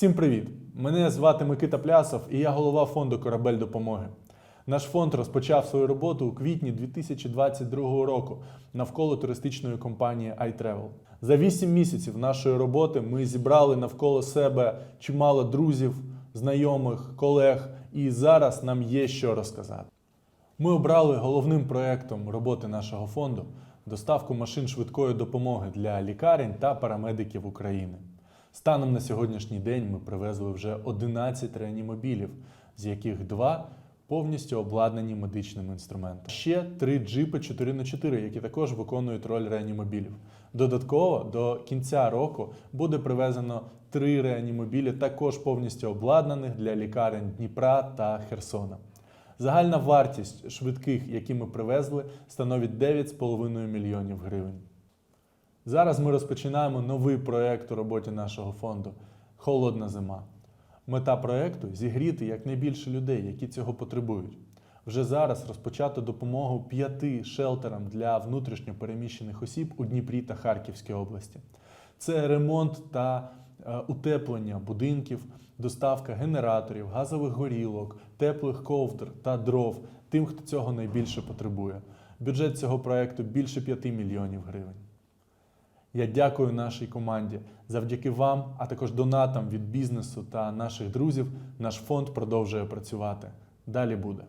Всім привіт! Мене звати Микита Плясов і я голова фонду Корабель допомоги. Наш фонд розпочав свою роботу у квітні 2022 року навколо туристичної компанії iTravel. За 8 місяців нашої роботи ми зібрали навколо себе чимало друзів, знайомих, колег, і зараз нам є що розказати. Ми обрали головним проектом роботи нашого фонду доставку машин швидкої допомоги для лікарень та парамедиків України. Станом на сьогоднішній день ми привезли вже 11 реанімобілів, з яких два повністю обладнані медичним інструментом. Ще три джипи 4х4, які також виконують роль реанімобілів. Додатково до кінця року буде привезено три реанімобілі, також повністю обладнаних для лікарень Дніпра та Херсона. Загальна вартість швидких, які ми привезли, становить 9,5 мільйонів гривень. Зараз ми розпочинаємо новий проєкт у роботі нашого фонду Холодна зима. Мета проєкту зігріти якнайбільше людей, які цього потребують. Вже зараз розпочато допомогу п'яти шелтерам для внутрішньо переміщених осіб у Дніпрі та Харківській області. Це ремонт та е, утеплення будинків, доставка генераторів, газових горілок, теплих ковдр та дров тим, хто цього найбільше потребує. Бюджет цього проєкту більше 5 мільйонів гривень. Я дякую нашій команді. Завдяки вам, а також донатам від бізнесу та наших друзів, наш фонд продовжує працювати. Далі буде.